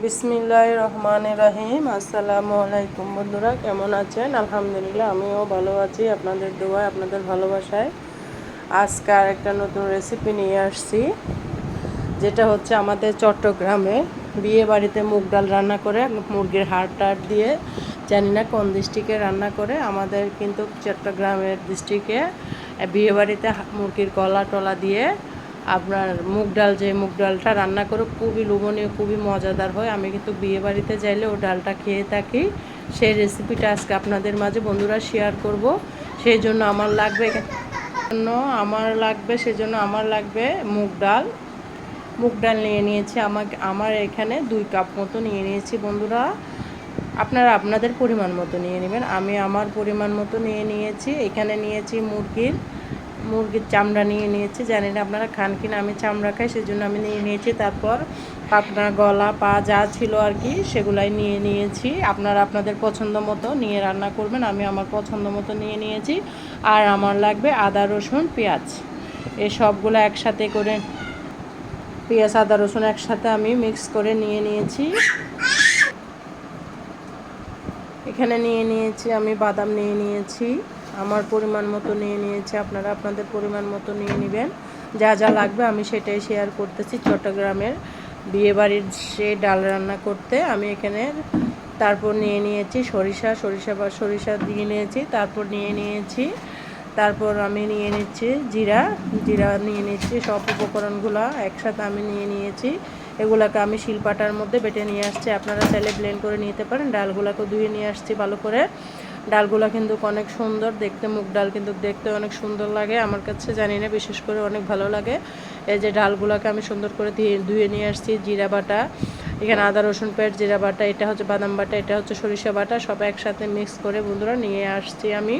বিসমিল্লাহ রহমান রাহিম। আসসালামু আলাইকুম বন্ধুরা, কেমন আছেন? আলহামদুলিল্লাহ, আমিও ভালো আছি। আপনাদের দোয়ায়, আপনাদের ভালোবাসায় আজকে আর একটা নতুন রেসিপি নিয়ে আসছি, যেটা হচ্ছে আমাদের চট্টগ্রামে বিয়ে বাড়িতে মুগ ডাল রান্না করে, মুরগির হাড় টাড় দিয়ে, জানি না কোন ডিস্ট্রিক্টে রান্না করে। আমাদের কিন্তু চট্টগ্রামের ডিস্ট্রিক্টে বিয়ে বাড়িতে মুরগির গলা টলা দিয়ে আপনার মুগ ডাল যে মুগ ডালটা রান্না করে খুবই লোভনীয়, খুবই মজাদার হয়। আমি কিন্তু বিয়ে বাড়িতে যাইলে ও ডালটা খেয়ে থাকি। সেই রেসিপিটা আজকে আপনাদের মাঝে বন্ধুরা শেয়ার করব। সেই জন্য আমার লাগবে জন্য আমার লাগবে সেজন্য আমার লাগবে মুগ ডাল। মুগ ডাল নিয়ে নিয়েছি আমাকে, আমার এখানে দুই কাপ মতো নিয়ে নিয়েছি বন্ধুরা। আপনারা আপনাদের পরিমাণ মতো নিয়ে নেবেন। আমি আমার পরিমাণ মতো নিয়ে নিয়েছি। এখানে নিয়েছি মুরগির মুরগির চামড়া নিয়ে নিয়েছি। জানি না আপনারা খান কিনা, আমি চামড়া খাই, সেজন্য আমি নিয়ে নিয়েছি। তারপর পাতনা গলা, পা যা ছিল আর কি, সেগুলাই নিয়ে নিয়েছি। আপনারা আপনাদের পছন্দ মতো নিয়ে রান্না করবেন, আমি আমার পছন্দ মতো নিয়ে নিয়েছি। আর আমার লাগবে আদা, রসুন, পেঁয়াজ। এই সবগুলো একসাথে করে, পেঁয়াজ, আদা, রসুন একসাথে আমি মিক্স করে নিয়ে নিয়েছি। এখানে নিয়ে নিয়েছি আমি বাদাম নিয়ে নিয়েছি। আমার পরিমাণ মতো নিয়ে নিয়েছি, আপনারা আপনাদের পরিমাণ মতো নিয়ে নেবেন। যা যা লাগবে আমি সেটাই শেয়ার করতেছি চট্টগ্রামের বিয়েবাড়ির সে ডাল রান্না করতে। আমি এখানে তারপর নিয়ে নিয়েছি সরিষা সরিষা বা সরিষা দিয়ে নিয়েছি, তারপর নিয়ে নিয়েছি, তারপর আমি নিয়ে নিচ্ছি জিরা জিরা নিয়ে নিচ্ছি, সব উপকরণগুলো একসাথে আমি নিয়ে নিয়েছি। এগুলাকে আমি শিলপাটার মধ্যে বেটে নিয়ে আসছি, আপনারা চাইলে ব্লেন্ড করে নিতে পারেন ডালগুলোকে ধুয়ে নিয়ে আসছি ভালো করে। ডালগুলো কিন্তু অনেক সুন্দর দেখতে, মুগ ডাল কিন্তু দেখতে অনেক সুন্দর লাগে আমার কাছে, জানি না, বিশেষ করে অনেক ভালো লাগে। এই যে ডালগুলোকে আমি সুন্দর করে ধুয়ে ধুয়ে নিয়ে আসছি, জিরা বাটা, এখানে আদা, রসুন পেট জিরা বাটা, এটা হচ্ছে বাদাম বাটা, এটা হচ্ছে সরিষা বাটা, সব একসাথে মিক্স করে বন্ধুরা নিয়ে আসছি আমি।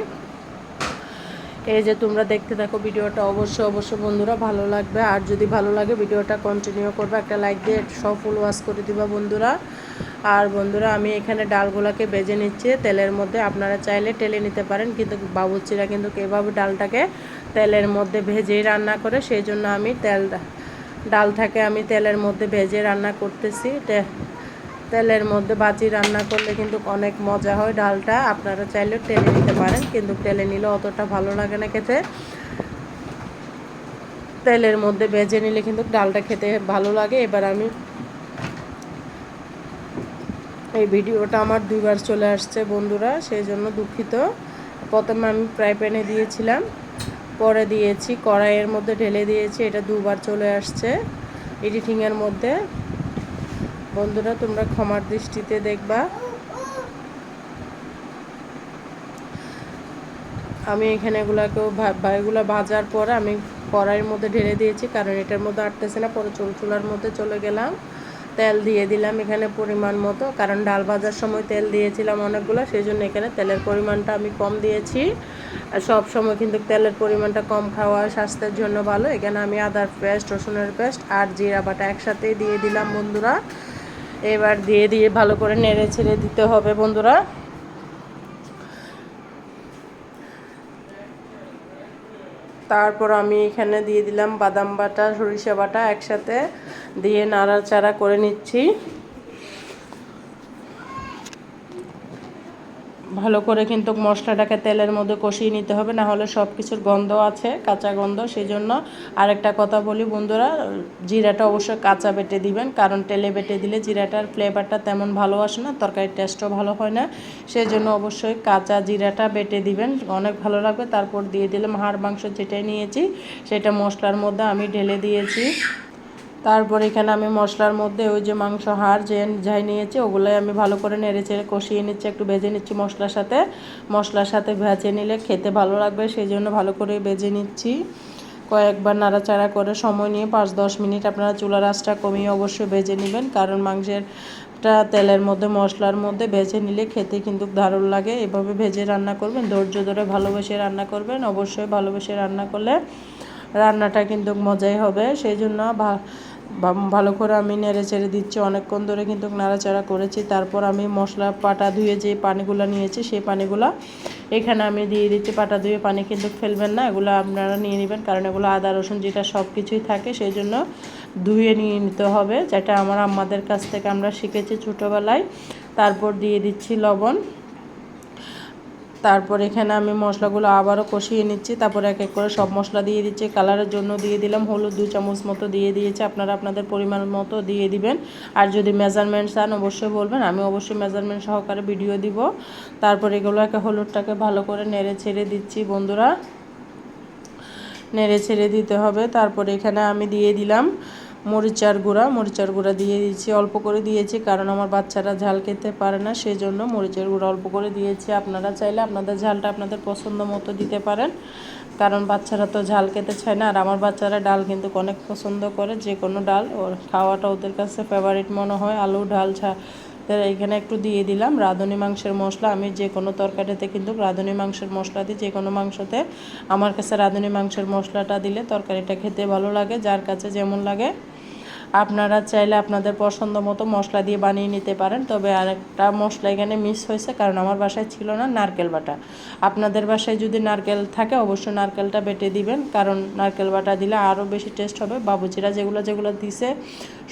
এই যে তোমরা দেখতে থাকো ভিডিওটা, অবশ্যই অবশ্যই বন্ধুরা ভালো লাগবে। আর যদি ভালো লাগে ভিডিওটা কন্টিনিউ করবে, একটা লাইক দিয়ে সব ফুল ওয়াশ করে দিবা বন্ধুরা। আর বন্ধুরা, আমি এখানে ডালগুলোকে বেজে নিচ্ছি। তেলের মধ্যে আপনারা চাইলে টেলে নিতে পারেন, কিন্তু বাবুচিরা কিন্তু এভাবে ডালটাকে তেলের মধ্যে ভেজেই রান্না করে। সেই জন্য আমি তেল, ডালটাকে আমি তেলের মধ্যে ভেজে রান্না করতেছি। তেলের মধ্যে বাজি রান্না করলে কিন্তু অনেক মজা হয় ডালটা। আপনারা চাইলে টেলে নিতে পারেন, কিন্তু টেলে নিলে অতটা ভালো লাগে না খেতে। তেলের মধ্যে ভেজে নিলে কিন্তু ডালটা খেতে ভালো লাগে। এবার আমি এই ভিডিওটা আমার দুইবার চলে আসছে বন্ধুরা, সেই জন্য দুঃখিত। প্রথমে আমি ফ্রাই প্যানে দিয়েছিলাম, পরে দিয়েছি, কড়াইয়ের মধ্যে ঢেলে দিয়েছি, এটা দুবার চলে আসছে এডিটিংয়ের মধ্যে। বন্ধুরা, তোমরা ক্ষমার দৃষ্টিতে দেখবা। আমি এখানে এগুলাকেও এগুলো ভাজার পর আমি কড়াইয়ের মধ্যে ঢেলে দিয়েছি, কারণ এটার মধ্যে আটতেছে না, পরে চুল চুলার মধ্যে চলে গেলাম। তেল দিয়ে দিলাম এখানে পরিমাণ মতো, কারণ ডাল ভাজার সময় তেল দিয়েছিলাম অনেকগুলো সেই জন্য এখানে তেলের পরিমাণটা আমি কম দিয়েছি। আর সব সময় কিন্তু তেলের পরিমাণটা কম খাওয়া স্বাস্থ্যের জন্য ভালো। এখানে আমি আদার পেস্ট, রসুনের পেস্ট আর জিরা বাটা একসাথেই দিয়ে দিলাম বন্ধুরা। এবার দিয়ে দিয়ে ভালো করে নেড়ে ছেড়ে দিতে হবে বন্ধুরা। তারপর আমি এখানে দিয়ে দিলাম বাদাম বাটা সরিষা বাটা একসাথে দিয়ে নাড়াচাড়া করে নিচ্ছি। ভালো করে কিন্তু মশলাটাকে তেলের মধ্যে কষিয়ে নিতে হবে, না হলে সব কিছুর গন্ধ আছে, কাঁচা গন্ধ সেই জন্য আরেকটা কথা বলি বন্ধুরা, জিরাটা অবশ্যই কাঁচা বেটে দিবেন, কারণ তেলে বেটে দিলে জিরাটার ফ্লেভারটা তেমন ভালো আসে না, তরকারির টেস্টও ভালো হয় না সেই জন্য অবশ্যই কাঁচা জিরাটা বেটে দিবেন, অনেক ভালো লাগবে। তারপর দিয়ে দিলাম হাড় মাংস যেটাই নিয়েছি, সেটা মশলার মধ্যে আমি ঢেলে দিয়েছি। তারপর এখানে আমি মশলার মধ্যে ওই যে মাংস, হাড় যে যাই নিয়েছি, ওগুলোই আমি ভালো করে নেড়ে চেড়ে কষিয়ে নিচ্ছি, একটু ভেজে নিচ্ছি মশলার সাথে। মশলার সাথে ভেজে নিলে খেতে ভালো লাগবে, সেই জন্য ভালো করে ভেজে নিচ্ছি। কয়েকবার নাড়াচাড়া করে সময় নিয়ে পাঁচ দশ মিনিট আপনারা চুলার আঁচটা কমিয়ে অবশ্যই ভেজে নেবেন, কারণ মাংসের তেলের মধ্যে, মশলার মধ্যে ভেজে নিলে খেতে কিন্তু দারুণ লাগে। এভাবে ভেজে রান্না করবেন, ধৈর্য ধরে ভালোবেসে রান্না করবেন, অবশ্যই ভালোবেসে রান্না করলে রান্নাটা কিন্তু মজাই হবে। সেই জন্য ভালো করে আমি নেড়ে চেড়ে দিচ্ছি। অনেকক্ষণ ধরে কিন্তু নাড়াচাড়া করেছি। তারপর আমি মশলা, পাটা ধুয়ে যে পানিগুলো নিয়েছি, সেই পানিগুলো এখানে আমি দিয়ে দিচ্ছি। পাটা ধুয়ে পানি কিন্তু ফেলবেন না, এগুলো আপনারা নিয়ে নেবেন। কারণ এগুলো আদা, রসুন যেটা সব কিছুই থাকে, সেই জন্য ধুয়ে নিয়ে নিতে হবে। যেটা আমার আম্মাদের কাছ থেকে আমরা শিখেছি ছোটোবেলায়। তারপর দিয়ে দিচ্ছি লবণ। তারপর এখানে আমি মশলাগুলো আবারও কষিয়ে নিচ্ছি। তারপর এক এক করে সব মশলা দিয়ে দিচ্ছি। কালারের জন্য দিয়ে দিলাম হলুদ দু চামচ মতো দিয়ে দিয়েছি। আপনারা আপনাদের পরিমাণ মতো দিয়ে দিবেন। আর যদি মেজারমেন্ট চান অবশ্যই বলবেন। আমি অবশ্যই মেজারমেন্ট সহকারে ভিডিও দিব। তারপর এগুলোকে হলুদটাকে ভালো করে নেড়ে ছেড়ে দিচ্ছি বন্ধুরা। নেড়ে ছেড়ে দিতে হবে। তারপর এখানে আমি দিয়ে দিলাম মরিচার গুঁড়া মরিচার গুঁড়া দিয়ে দিয়েছি, অল্প করে দিয়েছি, কারণ আমার বাচ্চারা ঝাল খেতে পারে না সেই জন্য মরিচের গুঁড়া অল্প করে দিয়েছি। আপনারা চাইলে আপনাদের ঝালটা আপনাদের পছন্দ মতো দিতে পারেন, কারণ বাচ্চারা তো ঝাল খেতে চায় না, আর আমার বাচ্চারা ডাল কিন্তু অনেক পছন্দ করে, যে কোনো ডাল, ওর খাওয়াটা ওদের কাছে ফেভারিট মনে হয়, আলু, ডাল ছা এখানে একটু দিয়ে দিলাম। রাঁধুনি মাংসের মশলা, আমি যে কোনো তরকারিতে কিন্তু রাঁধুনি মাংসের মশলা দিই, যে কোনো মাংসতে আমার কাছে রাঁধুনি মাংসের মশলাটা দিলে তরকারিটা খেতে ভালো লাগে, যার কাছে যেমন লাগে আপনারা চাইলে আপনাদের পছন্দ মতো মশলা দিয়ে বানিয়ে নিতে পারেন, তবে আরেকটা মশলা এখানে মিস হয়েছে, কারণ আমার বাসায় ছিল না নারকেল বাটা। আপনাদের বাসায় যদি নারকেল থাকে, অবশ্যই নারকেলটা বেটে দিবেন, কারণ নারকেল বাটা দিলে আরও বেশি টেস্ট হবে। বাবুচিরা যেগুলো যেগুলো দিছে,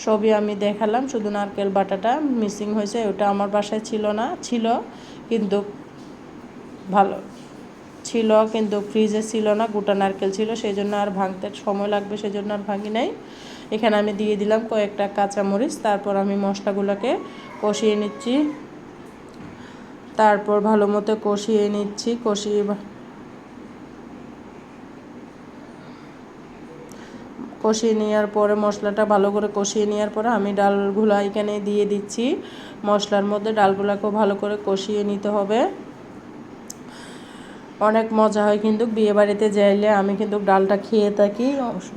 সবই আমি দেখালাম, শুধু নারকেল বাটাটা মিসিং হয়েছে, ওটা আমার বাসায় ছিল না, ছিল, কিন্তু ভালো। ছিল, কিন্তু ফ্রিজে ছিল না, গোটা নারকেল ছিল সেই জন্য আর ভাঙতে সময় লাগবে সেই জন্য আর ভাঙি নাই। এখানে আমি দিয়ে দিলাম কয়েকটা কাঁচামরিচ, তারপর আমি মশলাগুলোকে কষিয়ে নিচ্ছি। তারপর ভালো মতো কষিয়ে নিচ্ছি, কষিয়ে কষিয়ে নেওয়ার পরে, মশলাটা ভালো করে কষিয়ে নেওয়ার পরে আমি ডালগুলো এখানে দিয়ে দিচ্ছি। মশলার মধ্যে ডালগুলোকেও ভালো করে কষিয়ে নিতে হবে। অনেক মজা হয় কিন্তু বিয়ে বাড়িতে যাইলে আমি কিন্তু ডালটা খেয়ে থাকি।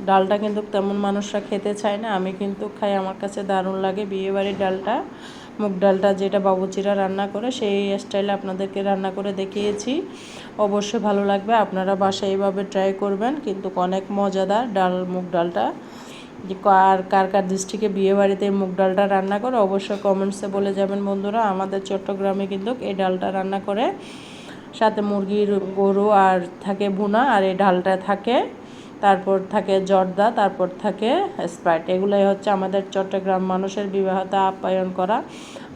ডালটা কিন্তু তেমন মানুষরা খেতে চায় না। আমি কিন্তু খাই, আমার কাছে দারুণ লাগে বিয়ে বাড়ির ডালটা। মুগ ডালটা যেটা বাবুচিরা রান্না করে, সেই স্টাইলে আপনাদেরকে রান্না করে দেখিয়েছি। অবশ্যই ভালো লাগবে, আপনারা বাসায় এইভাবে ট্রাই করবেন। কিন্তু অনেক মজাদার ডাল, মুগ ডালটা। আর কার কার ডিস্ট্রিক্টে বিয়ে বাড়িতে মুগ ডালটা রান্না করে, অবশ্যই কমেন্টসে বলে যাবেন বন্ধুরা। আমাদের চট্টগ্রামে কিন্তু এই ডালটা রান্না করে। সাথে মুরগির গরু আর থাকে ভুনা আর এই ডালটা থাকে। তারপর থাকে জর্দা, তারপর থাকে স্প্রাইট। এগুলোই হচ্ছে আমাদের চট্টগ্রাম মানুষের বিবাহতা আপ্যায়ন করা।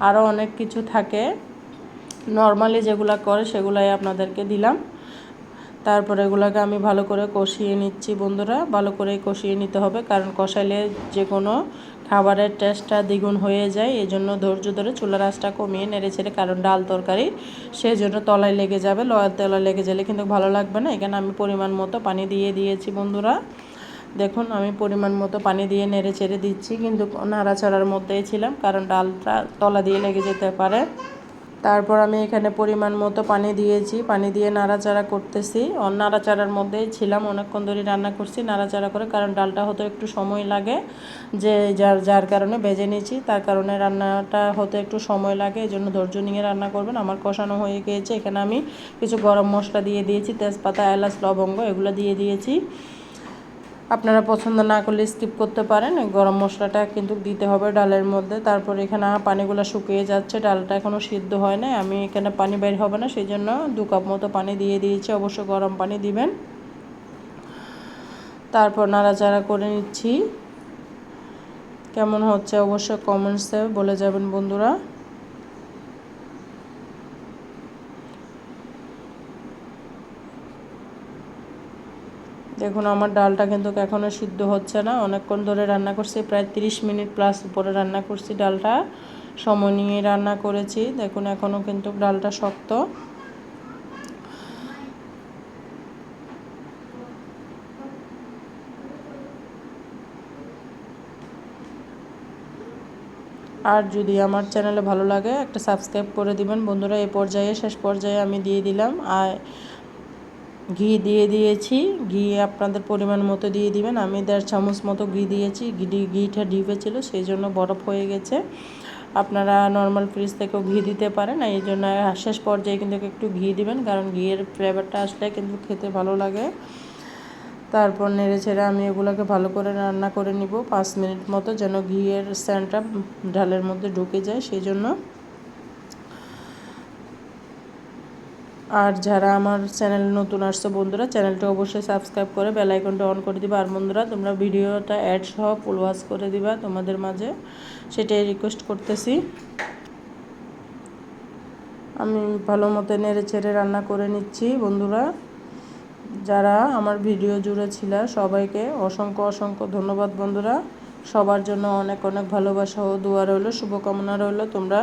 আরও অনেক কিছু থাকে। নর্মালি যেগুলো করে সেগুলাই আপনাদেরকে দিলাম। তারপর এগুলোকে আমি ভালো করে কষিয়ে নিচ্ছি বন্ধুরা। ভালো করে কষিয়ে নিতে হবে, কারণ কষাইলে যে কোনো খাবারের টেস্টটা দ্বিগুণ হয়ে যায় এই জন্য ধৈর্য ধরে চুলার আঁচটা কমিয়ে নেড়ে ছেড়ে কারণ ডাল তরকারি সেই জন্য তলায় লেগে যাবে তলায় লেগে গেলে কিন্তু ভালো লাগবে না। এখানে আমি পরিমাণ মতো পানি দিয়ে দিয়েছি বন্ধুরা। দেখুন, আমি পরিমাণ মতো পানি দিয়ে নেড়ে ছেড়ে দিচ্ছি, কিন্তু নাড়াচড়ার মধ্যেই ছিলাম, কারণ ডালটা তলা দিয়ে লেগে যেতে পারে। তারপর আমি এখানে পরিমাণ মতো পানি দিয়েছি। পানি দিয়ে নাড়াচাড়া করতেছি। নাড়াচাড়ার মধ্যেই ছিলাম। অনেকক্ষণ ধরে রান্না করছি, নাড়াচাড়া করে, কারণ ডালটা হতে একটু সময় লাগে। যে, যার যার কারণে বেজে নিয়েছি, তার কারণে রান্নাটা হতে একটু সময় লাগে। এই জন্য ধৈর্য নিয়ে রান্না করবেন। আমার কষানো হয়ে গিয়েছে। এখানে আমি কিছু গরম মশলা দিয়ে দিয়েছি, তেজপাতা, এলাচ, লবঙ্গ, এগুলো দিয়ে দিয়েছি। আপনারা পছন্দ না করলে স্কিপ করতে পারেন। গরম মশলাটা কিন্তু দিতে হবে ডালের মধ্যে। তারপর এখানে পানিগুলো শুকিয়ে যাচ্ছে। ডালটা এখনও সিদ্ধ হয় না আমি এখানে পানি বের হবে না সেই জন্য দু কাপ মতো পানি দিয়ে দিয়েছি। অবশ্য গরম পানি দিবেন। তারপর নাড়াচাড়া করে নিচ্ছি। কেমন হচ্ছে অবশ্য কমেন্টসে বলে যাবেন বন্ধুরা। দেখুন, আমার ডালটা কিন্তু এখনও সিদ্ধ হচ্ছে না। অনেকক্ষণ ধরে রান্না করছি, প্রায় 30 মিনিট প্লাস উপরে রান্না করছি ডালটা। সময় নিয়ে রান্না করেছি। দেখুন এখনও কিন্তু ডালটা শক্ত। আর যদি আমার চ্যানেলে ভালো লাগে, একটা সাবস্ক্রাইব করে দিবেন। বন্ধুরা এই পর্যায়ে, শেষ পর্যায়ে আমি দিয়ে দিলাম। আর ঘি দিয়ে দিয়েছি। ঘি আপনাদের পরিমাণ মতো দিয়ে দিবেন। আমি দেড় চামচ মতো ঘি দিয়েছি। ঘি ঘিটা ডিপে ছিল, সেই জন্য বরফ হয়ে গেছে। আপনারা নর্মাল ফ্রিজ থেকেও ঘি দিতে পারেন। এই জন্য শেষ পর্যায়ে কিন্তু একটু ঘি দিবেন, কারণ ঘিয়ের ফ্লেভারটা আসলে কিন্তু খেতে ভালো লাগে। তারপর নেড়ে ছেড়ে আমি এগুলোকে ভালো করে রান্না করে নিব। পাঁচ মিনিট মতো যেন ঘিয়ের স্যান্ডটা ডালের মধ্যে ঢুকে যায়, সেই জন্য আর যারা আমার চ্যানেল নতুন আসছে বন্ধুরা, চ্যানেলটা অবশ্যই সাবস্ক্রাইব করে বেল আইকনটা অন করে দিবা। আর বন্ধুরা, তোমরা ভিডিওটা অ্যাড সহ ফুল ওয়াচ করে দিবা তোমাদের মাঝে। সেটাই রিকোয়েস্ট করতেছি। আমি ভালো মতো নেড়ে চেড়ে রান্না করে নিচ্ছি বন্ধুরা। যারা আমার ভিডিও জুড়ে ছিল, সবাইকে অসংখ্য অসংখ্য ধন্যবাদ বন্ধুরা। সবার জন্য অনেক অনেক ভালোবাসা ও দোয়া রইল, শুভকামনা রইল। তোমরা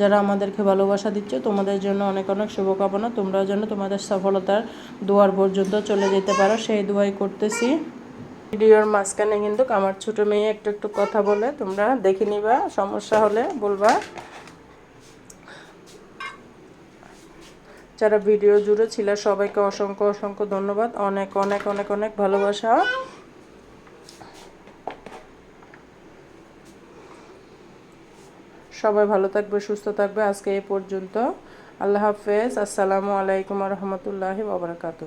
যারা আমাদেরকে ভালোবাসা দিচ্ছ, তোমাদের জন্য অনেক অনেক শুভকামনা। তোমরাও যেন তোমাদের সফলতার দুয়ার পর্যন্ত চলে যেতে পারো। সেই দোয়াই করতেছি। ভিডিওর মাঝখানে কিন্তু আমার ছোটো মেয়ে একটু একটু কথা বলে, তোমরা দেখে নিবা, সমস্যা হলে বলবা। যারা ভিডিও জুড়ে ছিল, সবাইকে অসংখ্য অসংখ্য ধন্যবাদ। অনেক অনেক অনেক অনেক ভালোবাসা। সবাই ভালো থাকবে সুস্থ থাকবে। আজকে এ পর্যন্ত। আল্লাহ হাফেজ। আসসালামু আলাইকুম রহমতুল্লাহি বাবরকাতু